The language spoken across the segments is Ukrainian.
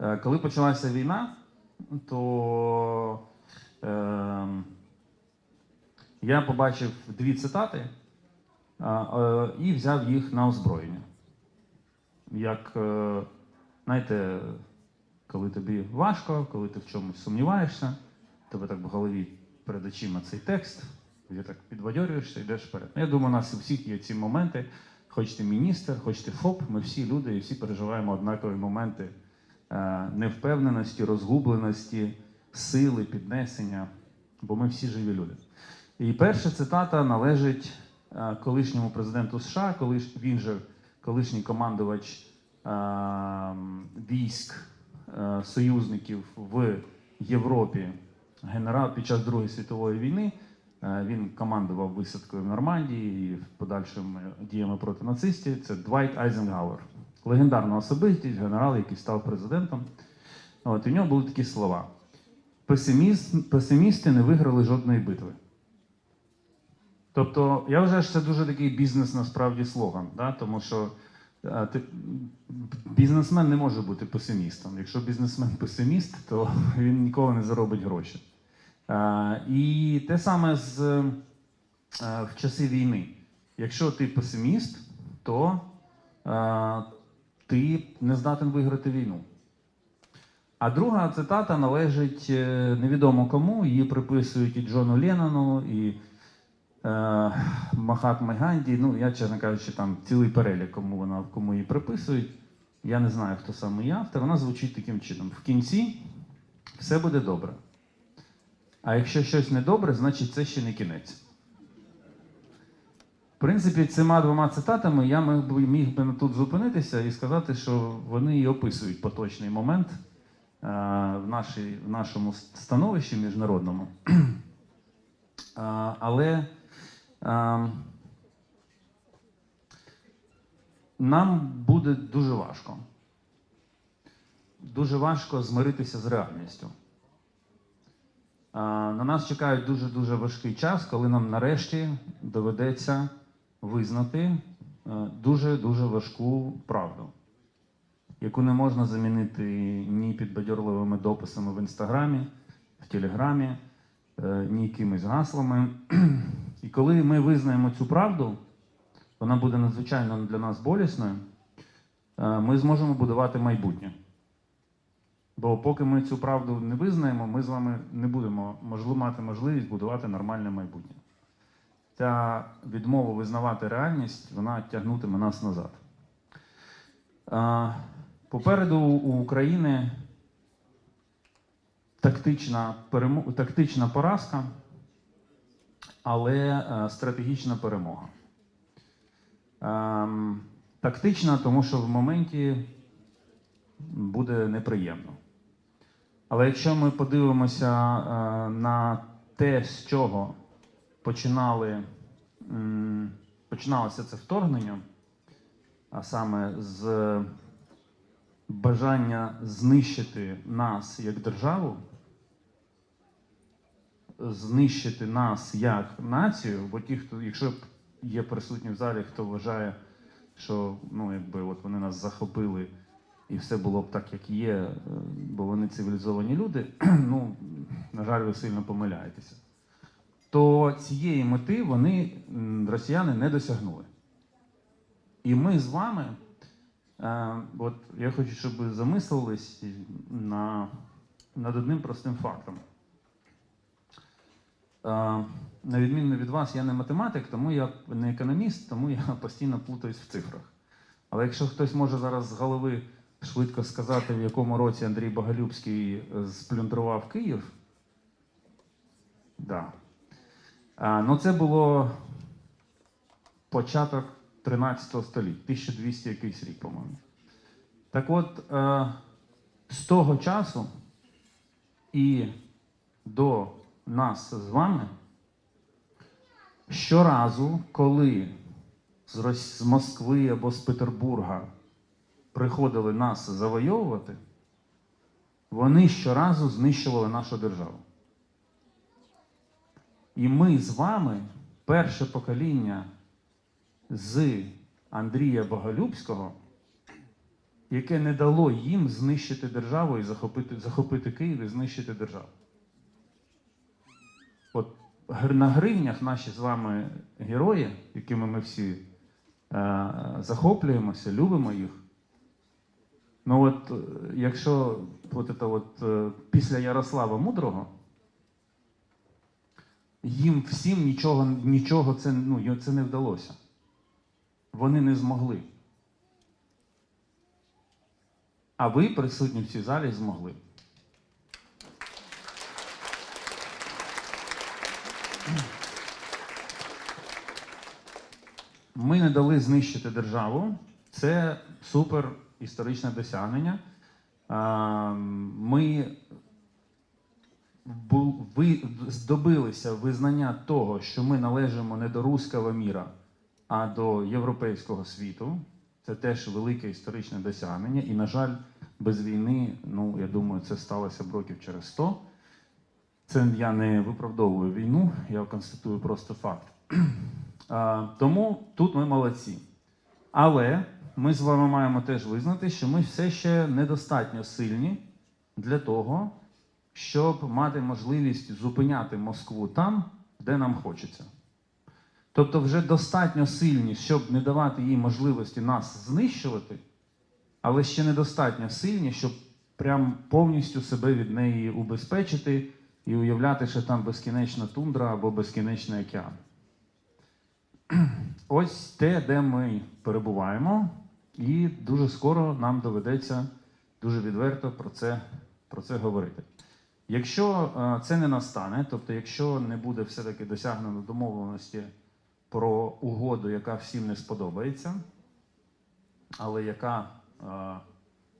Е, Коли почалася війна, то е, я побачив дві цитати е, е, і взяв їх на озброєння. Як, е, знаєте, коли тобі важко, коли ти в чомусь сумніваєшся, тебе так в голові перед очима цей текст, і так підбадьорюєшся, йдеш вперед. Ну, Я думаю, у нас у всіх є ці моменти. Хоч ти міністр, хоч ти ФОП, ми всі люди і всі переживаємо однакові моменти невпевненості, розгубленості, сили, піднесення, бо ми всі живі люди. І перша цитата належить е, колишньому президенту США, коли він же колишній командувач е, військ е, союзників в Європі, генерал під час Другої світової війни. Е, Він командував висадкою в Нормандії і подальшими діями проти нацистів. Це Двайт Айзенгауер, легендарна особистість, генерал, який став президентом. От, і в нього були такі слова: Песиміст, песимісти не виграли жодної битви. Тобто, я вважаю, що це дуже такий бізнес насправді слоган, да? тому що е, ти, бізнесмен не може бути песимістом. Якщо бізнесмен песиміст, то він ніколи не заробить гроші. Е, І те саме з е, в часи війни. Якщо ти песиміст, то е, ти не здатен виграти війну. А друга цитата належить е, невідомо кому, її приписують і Джону Леннону, і е, Махатме Ганді. Ну, я, чесно кажучи, там цілий перелік, кому вона кому її приписують. Я не знаю, хто саме її автор. Вона звучить таким чином: в кінці все буде добре. А якщо щось недобре, значить це ще не кінець. В принципі, цими двома цитатами я міг би, міг би тут зупинитися і сказати, що вони і описують поточний момент е, в, нашій, в нашому становищі міжнародному. Е, але е, нам буде дуже важко. Дуже важко змиритися з реальністю. А, На нас чекає дуже-дуже важкий час, коли нам нарешті доведеться визнати дуже-дуже важку правду, яку не можна замінити ні підбадьорливими дописами в інстаграмі, в телеграмі, е, ні якимись гаслами. І коли ми визнаємо цю правду, вона буде надзвичайно для нас болісною, е, ми зможемо будувати майбутнє. Бо поки ми цю правду не визнаємо, ми з вами не будемо мати можливість будувати нормальне майбутнє. Ця відмова визнавати реальність, вона тягнутиме нас назад. Попереду у України тактична, перемо... тактична поразка, але е, стратегічна перемога. Ем, Тактична, тому що в моменті буде неприємно. Але якщо ми подивимося е, на те, з чого починали, починалося це вторгнення, а саме з бажання знищити нас як державу, знищити нас як націю, бо ті, хто, якщо є присутні в залі, хто вважає, що ну, якби, от вони нас захопили і все було б так, як є, е, бо вони цивілізовані люди, ну, на жаль, ви сильно помиляєтеся. То цієї мети вони, росіяни, не досягнули. І ми з вами, е, от я хочу, щоб ви замислились на, над одним простим фактом. Е, на відміну від вас, я не математик, тому я не економіст, тому я постійно плутаюсь в цифрах. Але якщо хтось може зараз з голови швидко сказати, в якому році Андрій Боголюбський е, сплюндрував Київ, да. Ну це було початок 13 століття, 1200 якийсь рік, по-моєму. Так от, е, з того часу і до нас з вами щоразу, коли з Москви або з Петербурга приходили нас завойовувати, вони щоразу знищували нашу державу. І ми з вами, перше покоління з Андрія Боголюбського, яке не дало їм знищити державу і захопити, захопити Київ і знищити державу. От на гривнях наші з вами герої, якими ми всі е, захоплюємося, любимо їх. Ну от, е, якщо от, це от, е, після Ярослава Мудрого, їм всім нічого, нічого це, ну, це не вдалося. Вони не змогли. А ви, присутні в цій залі, змогли. Ми не дали знищити державу. Це супер історичне досягнення. Ми ви здобилися визнання того, що ми належимо не до руського міра, а до європейського світу. Це теж велике історичне досягнення. І, на жаль, без війни, ну я думаю, це сталося б років через 100. Це я не виправдовую війну, я констатую просто факт. А, тому тут ми молодці. Але ми з вами маємо теж визнати, що ми все ще недостатньо сильні для того, щоб мати можливість зупиняти Москву там, де нам хочеться. Тобто, вже достатньо сильні, щоб не давати їй можливості нас знищувати, але ще недостатньо сильні, щоб прям повністю себе від неї убезпечити і уявляти, що там безкінечна тундра або безкінечний океан. Ось те, де ми перебуваємо, і дуже скоро нам доведеться дуже відверто про це, про це говорити. Якщо е, це не настане, тобто, якщо не буде все-таки досягнено домовленості про угоду, яка всім не сподобається, але яка е,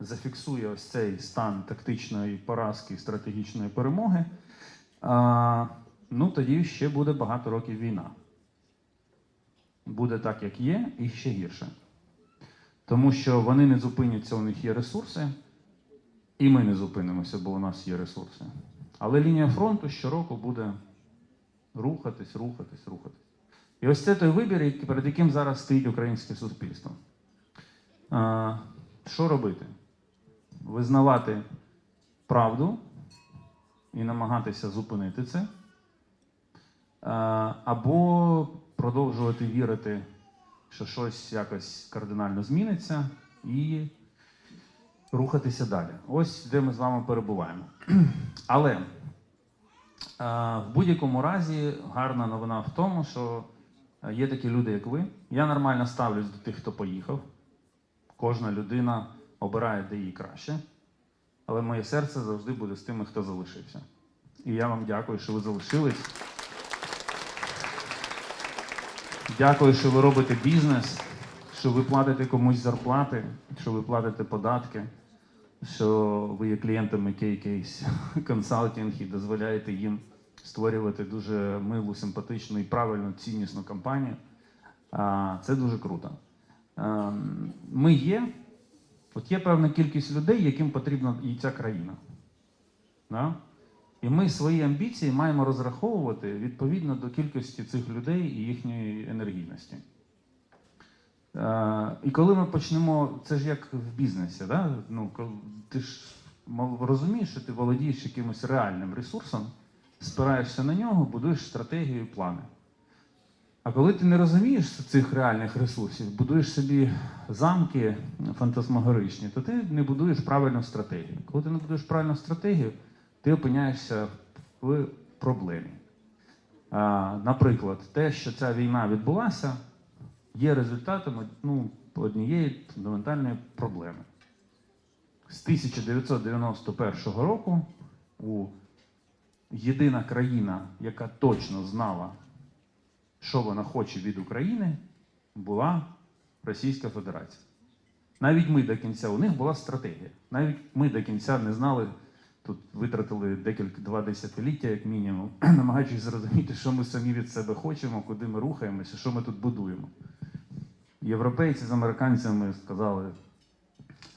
зафіксує ось цей стан тактичної поразки і стратегічної перемоги, е, ну тоді ще буде багато років війна буде так, як є, і ще гірше. Тому що вони не зупиняться, у них є ресурси, і ми не зупинимося, бо у нас є ресурси. Але лінія фронту щороку буде рухатись, рухатись, рухатись. І ось це той вибір, перед яким зараз стоїть українське суспільство. А, що робити? Визнавати правду і намагатися зупинити це. А, або продовжувати вірити, що щось якось кардинально зміниться, і рухатися далі. Ось де ми з вами перебуваємо. Але а, в будь-якому разі гарна новина в тому, що е, є такі люди, як ви. Я нормально ставлюсь до тих, хто поїхав. Кожна людина обирає, де їй краще. Але моє серце завжди буде з тими, хто залишився. І я вам дякую, що ви залишились. Дякую, що ви робите бізнес, що ви платите комусь зарплати, що ви платите податки, що ви є клієнтами KK's Consulting і дозволяєте їм створювати дуже милу, симпатичну і правильну ціннісну кампанію. Це дуже круто. Ем, Ми є, от є певна кількість людей, яким потрібна і ця країна. І ми свої амбіції маємо розраховувати відповідно до кількості цих людей і їхньої енергійності. Е, і коли ми почнемо, це ж як в бізнесі, да? ну, ти ж розумієш, що ти володієш якимось реальним ресурсом, спираєшся на нього, будуєш стратегію і плани. А коли ти не розумієш цих реальних ресурсів, будуєш собі замки фантасмагоричні, то ти не будуєш правильну стратегію. Коли ти не будуєш правильну стратегію, ти опиняєшся в проблемі. Наприклад, те, що ця війна відбулася, є результатом ну, однієї фундаментальної проблеми. З 1991 року у єдина країна, яка точно знала, що вона хоче від України, була Російська Федерація. Навіть ми до кінця, у них була стратегія. Навіть ми до кінця не знали, тут витратили декілька два десятиліття, як мінімум, намагаючись зрозуміти, що ми самі від себе хочемо, куди ми рухаємося, що ми тут будуємо. Європейці з американцями сказали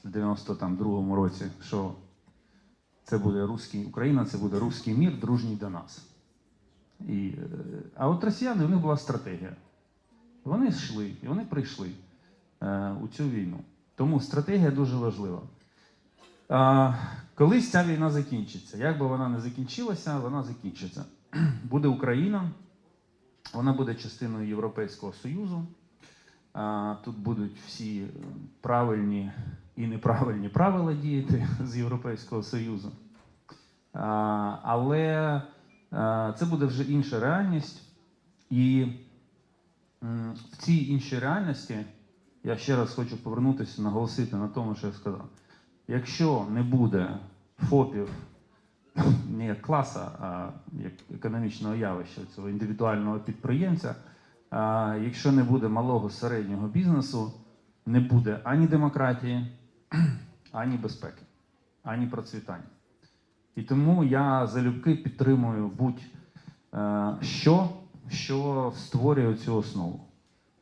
в 92-му році, що це буде русський, Україна, це буде руський мір, дружній до нас. І, е, а от росіяни, у них була стратегія. Вони йшли, і вони прийшли е, у цю війну. Тому стратегія дуже важлива. А, колись ця війна закінчиться. Як би вона не закінчилася, вона закінчиться. Буде Україна, вона буде частиною Європейського Союзу. Тут будуть всі правильні і неправильні правила діяти з Європейського Союзу. Але це буде вже інша реальність. І в цій іншій реальності я ще раз хочу повернутися, наголосити на тому, що я сказав. Якщо не буде ФОПів не як класа, а як економічного явища цього індивідуального підприємця, якщо не буде малого середнього бізнесу, не буде ані демократії, ані безпеки, ані процвітання. І тому я залюбки підтримую будь-що, що створює цю основу.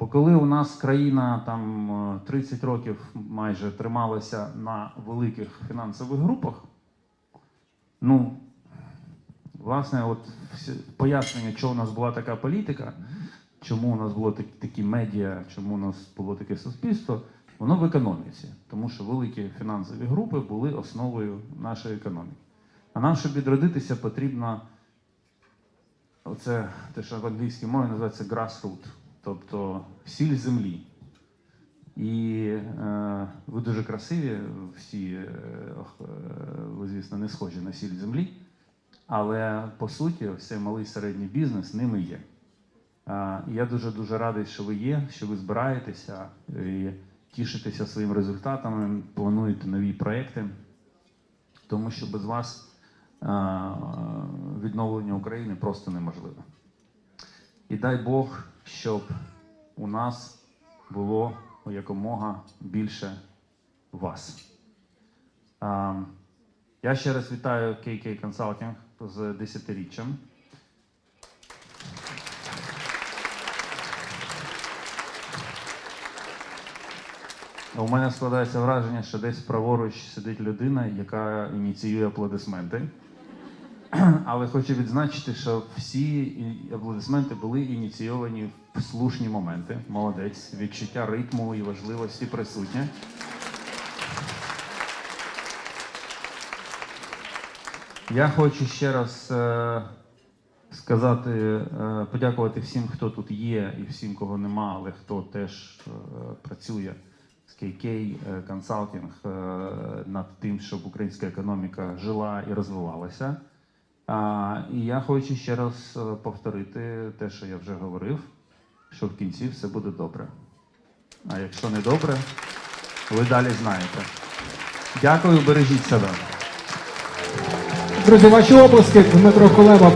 Бо коли у нас країна там е, 30 років майже трималася на великих фінансових групах, ну, власне, от пояснення, чому у нас була така політика, чому у нас було так- такі медіа, чому у нас було таке суспільство, воно в економіці, тому що великі фінансові групи були основою нашої економіки. А нам, щоб відродитися, потрібно оце те, що в англійській мові називається grassroot, тобто сіль землі. І е, ви дуже красиві, всі, е, е, ви, звісно, не схожі на сіль землі, але по суті, цей малий середній бізнес ними є. Я дуже дуже радий, що ви є, що ви збираєтеся і тішитеся своїм результатами, плануєте нові проекти, тому що без вас відновлення України просто неможливе. І дай Бог, щоб у нас було якомога більше вас. А, я ще раз вітаю KK Consulting з десятиріччям. У мене складається враження, що десь праворуч сидить людина, яка ініціює аплодисменти. Але хочу відзначити, що всі аплодисменти були ініційовані в слушні моменти. Молодець, відчуття ритму і важливості присутнє. Я хочу ще раз е, сказати, е, подякувати всім, хто тут є, і всім, кого нема, але хто теж е, працює з KK е, Consulting е, над тим, щоб українська економіка жила і розвивалася. І я хочу ще раз е, повторити те, що я вже говорив, що в кінці все буде добре. А якщо не добре, ви далі знаєте. Дякую, бережіть себе. Друзі, ваші обласки Дмитро Кулеба.